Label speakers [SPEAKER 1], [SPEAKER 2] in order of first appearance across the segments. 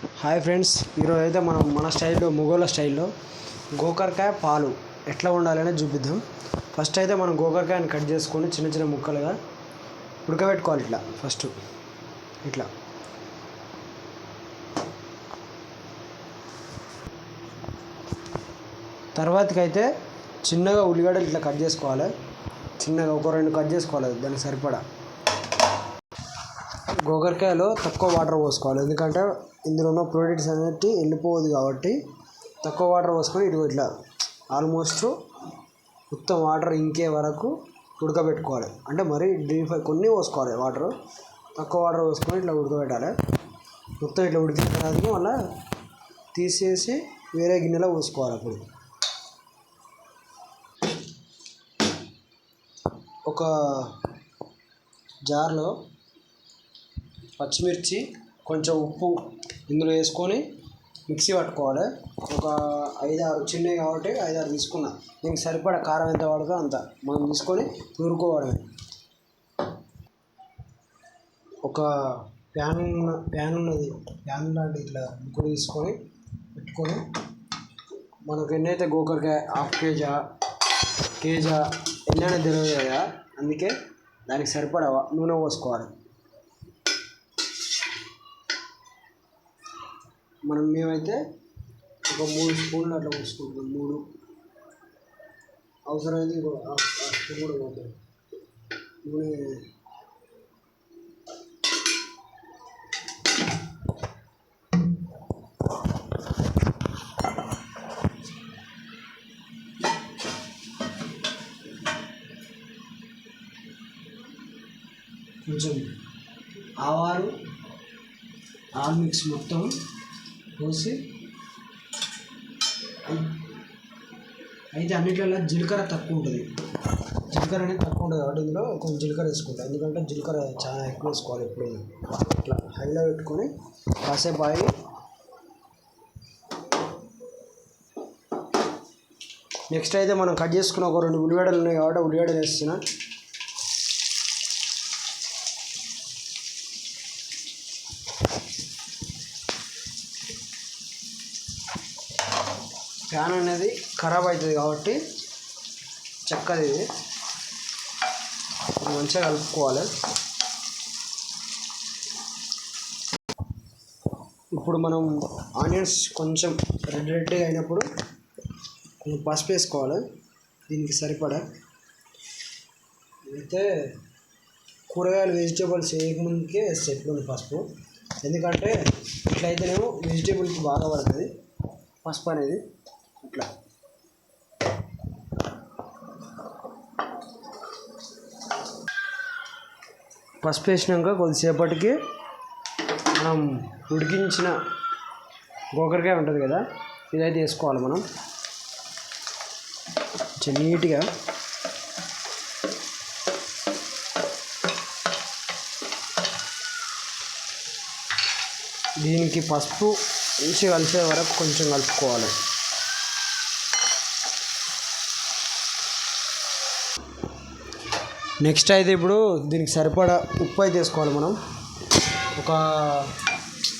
[SPEAKER 1] Hi friends ఈరోజు అయితే మనం మన స్టైల్లో మొగోళ్ళ స్టైల్లో గోకరకాయ పాలు ఎట్లా ఉండాలనే చూపిద్దాం. ఫస్ట్ అయితే మనం గోకరకాయని కట్ చేసుకొని చిన్న చిన్న ముక్కలుగా ఉడకబెట్టుకోవాలి ఇట్లా ఫస్ట్ ఇట్లా. తర్వాతకైతే అయితే చిన్నగా ఉల్లిగడ్డలు ఇట్లా కట్ చేసుకోవాలి. చిన్నగా ఒక రెండు కట్ చేసుకోవాలి దానికి సరిపడా. గోకరకాయలో తక్కువ వాటర్ పోసుకోవాలి. ఎందుకంటే ఇందులో ఉన్న ప్రోటీన్స్ అనేవి వెళ్ళిపోదు కాబట్టి తక్కువ వాటర్ పోసుకొని ఇటు ఇట్లా ఆల్మోస్ట్ మొత్తం వాటర్ ఇంకే వరకు ఉడకబెట్టుకోవాలి. అంటే మరీ డీప్ కొన్ని పోసుకోవాలి వాటర్. తక్కువ వాటర్ పోసుకొని ఇట్లా ఉడకబెట్టాలి. మొత్తం ఇట్లా ఉడికిన తర్వాత మళ్ళీ తీసేసి వేరే గిన్నెలో పోసుకోవాలి అప్పుడు. ఒక జార్లో పచ్చిమిర్చి కొంచెం ఉప్పు ఇందులో వేసుకొని మిక్సీ పట్టుకోవాలి. ఒక ఐదారు చిన్నవి కాబట్టి ఐదారు తీసుకున్నా. దీనికి సరిపడా కారం ఎంత పడుతుందో అంత. మనం తీసుకొని నూరుకోవడమే. ఒక ప్యాన్ ఉన్న ప్యాన్ ఉన్నది. ప్యాన్ లాంటి ఇట్లా ముగ్గురు తీసుకొని పెట్టుకొని మనకు ఎన్నైతే గోకరకాయ హాఫ్ కేజా కేజా ఎన్నైనా తెలియదు కదా. అందుకే దానికి సరిపడా నూనె పోసుకోవాలి. మనం మేమైతే ఒక మూడు స్పూన్లు అట్లా పోసుకుంటాం మూడు. అవసరమైతే ఇంకో స్పూన్ కూడా పోతాం నూనె కొంచెం ఆవాలు ఆ మిక్స్ మొత్తం పోసి అయితే అన్నిట్లలో జీలకర్ర తక్కువ ఉంటుంది. జీలకర్ర అనేది తక్కువ ఉంటుంది కాబట్టి ఇందులో కొంచెం జీలకర్ర వేసుకుంటాం. ఎందుకంటే జీలకర్ర చాలా ఎక్కువ వేసుకోవాలి ఎప్పుడు. ఇట్లా హైలో పెట్టుకొని కాసేపు ఆగి నెక్స్ట్ అయితే మనం కట్ చేసుకున్న ఒక రెండు ఉల్లిగడ్డలు ఉన్నాయి కాబట్టి ఉల్లిగడ్డలు వేస్తున్నాను ఫ్యాన్ అనేది ఖరాబ్ అవుతుంది కాబట్టి చక్కది ఇది. మంచిగా కలుపుకోవాలి. ఇప్పుడు మనం ఆనియన్స్ కొంచెం రెడ్ రెడ్గా అయినప్పుడు కొంచెం పసుపు వేసుకోవాలి. దీనికి సరిపడా. అయితే కూరగాయలు వెజిటేబుల్స్ వేయకముందుకే వేస్తే పసుపు. ఎందుకంటే ఇట్లయితేనేమో వెజిటేబుల్కి బాగా పడుతుంది పసుపు అనేది. ఇట్లా. పసుపు వేసినాక కొద్దిసేపటికి మనం ఉడికించిన గోకరకాయ ఉంటుంది కదా ఇదైతే వేసుకోవాలి మనం. కొంచెం నీట్గా. దీనికి పసుపు మంచిగా కలిసే వరకు కొంచెం కలుపుకోవాలి. నెక్స్ట్ అయితే ఇప్పుడు దీనికి సరిపడా ఉప్పు అయితే వేసుకోవాలి మనం. ఒక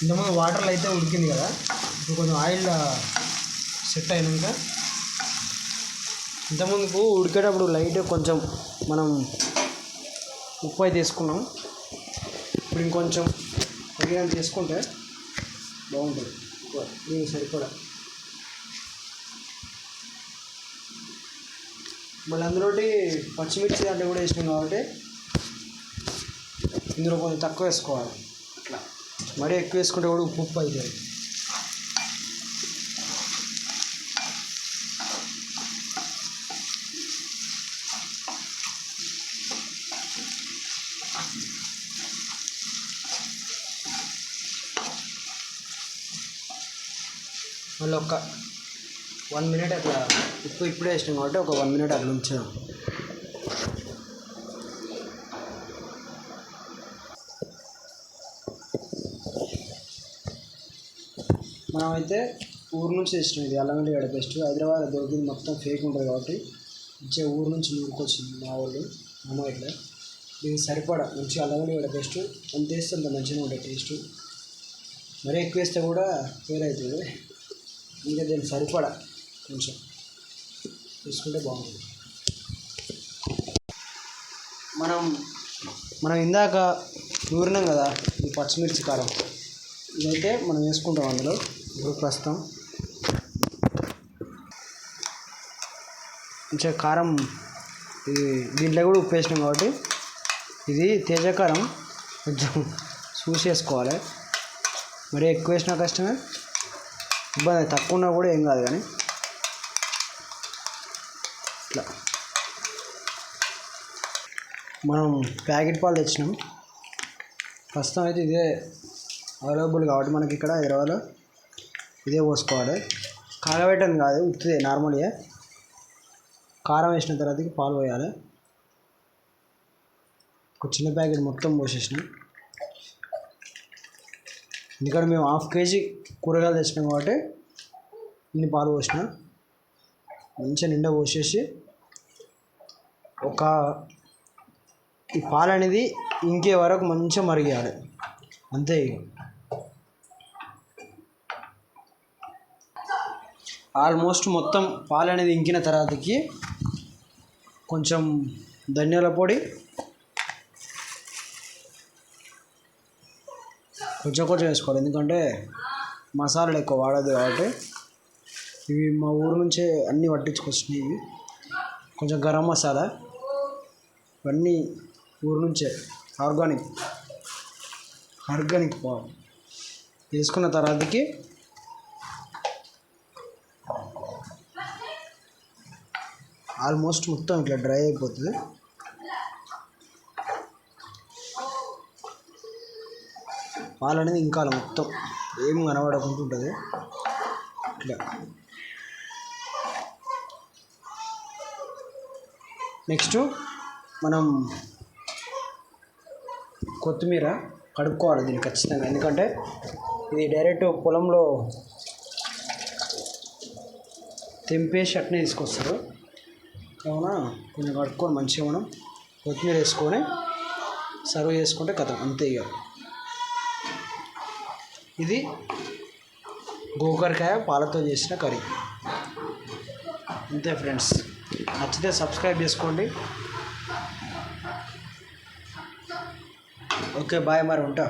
[SPEAKER 1] ఇంతకుముందు వాటర్లో అయితే ఉడికింది కదా ఇప్పుడు కొంచెం ఆయిల్ సెట్ అయినాక ఇంతకుముందుకు ఉడికేటప్పుడు లైట్ కొంచెం మనం ఉప్పు అయితే వేసుకున్నాం. ఇప్పుడు ఇంకొంచెం తగినంత చేసుకుంటే బాగుంటుంది. దీనికి సరిపడా మళ్ళీ అందులోటి పచ్చిమిర్చి దాంట్లో కూడా వేసినాం కాబట్టి ఇందులో కొంచెం తక్కువ వేసుకోవాలి. అట్లా. మరీ ఎక్కువ వేసుకుంటే కూడా ఉప్పు ఉప్పు అవుతుంది. మళ్ళీ ఒక వన్ మినిట్ అట్లా ఉప్పు ఇప్పుడే వేసినాం కాబట్టి ఒక వన్ మినిట్ అట్లా ఉంచాం. మనమైతే ఊరు నుంచి తెచ్చినాం ఇది అల్లం వెల్లిగడ్డ పేస్ట్ హైదరాబాద్ దొరికింది మొత్తం ఫేక్ ఉంటుంది కాబట్టి మంచిగా ఊరు నుంచి నూరుకొచ్చింది మా వాళ్ళు అమ్మ ఇట్లా దీనికి సరిపడా మంచిగా అల్లం వెల్లిగడ్డ పేస్ట్ ఎంత వేస్తే అంత మంచిగా ఉంటుంది టేస్ట్ మరీ ఎక్కువ వేస్తే కూడా ఫెయిల్ అవుతుంది ఇంకా దీనికి సరిపడా. నిమిషం. తీసుకుంటే బాగుంటుంది. మనం మనం ఇందాక నూరినాం కదా ఈ పచ్చిమిర్చి కారం. ఇదైతే మనం వేసుకుంటాం అందులో ఇప్పుడు ప్రస్తుతం. మంచిగా కారం ఇది దీంట్లో కూడా ఉప్పు వేసినాం కాబట్టి ఇది తేజకారం కొంచెం చూసి వేసుకోవాలి. మరి ఎక్కువ వేసినా కష్టమే. ఇబ్బంది తక్కువ ఉన్నా కూడా ఏం కాదు కానీ. ఇట్లా. మనం ప్యాకెట్ పాలు తెచ్చినాం. ప్రస్తుతం అయితే ఇదే అవైలబుల్ కాబట్టి మనకి ఇక్కడ హైదరాబాద్లో ఇదే పోసుకోవాలి. కాగబెట్టని కాదు ఉత్తిదే నార్మల్గా. కారం వేసిన తర్వాతకి పాలు పోయాలి. ఒక చిన్న ప్యాకెట్ మొత్తం పోసేసినాం. ఎందుకంటే మేము హాఫ్ కేజీ కూరగాయలు తెచ్చినాం కాబట్టి ఇన్ని పాలు పోసినాం. మంచిగా నిండా పోసేసి ఒక ఈ పాలు అనేది ఇంకే వరకు మంచిగా మరిగేయాలి అంతే ఇక ఆల్మోస్ట్ మొత్తం పాలు అనేది ఇంకిన తర్వాతకి కొంచెం ధనియాల పొడి కొంచెం కొంచెం వేసుకోవాలి. ఎందుకంటే మసాలాలు ఎక్కువ వాడదు కాబట్టి ఇవి మా ఊరు నుంచే అన్నీ పట్టించుకొచ్చినాయి ఇవి. కొంచెం గరం మసాలా. ఇవన్నీ ఊరు నుంచే. ఆర్గానిక్. ఆర్గానిక్ పా వేసుకున్న తర్వాతకి ఆల్మోస్ట్ మొత్తం ఇట్లా డ్రై అయిపోతుంది. పాలు అనేది ఇంకా మొత్తం. ఏం కనబడకుండా ఉంటుంది ఇట్లా. నెక్స్ట్ మనం కొత్తిమీర కడుక్కోవాలి దీన్ని ఖచ్చితంగా. ఎందుకంటే ఇది డైరెక్ట్ పొలంలో తెంపేసి అట్నే తీసుకొస్తారు. కావున కొంచెం కడుక్కొని మంచిగా మనం కొత్తిమీర వేసుకొని సర్వ్ చేసుకుంటే కథ. అంతే ఇక. ఇది గోకరకాయ పాలతో చేసిన కర్రీ. అంతే ఫ్రెండ్స్. నచ్చితే సబ్స్క్రైబ్ చేసుకోండి. ఓకే బాయ్ మరి ఉంటా.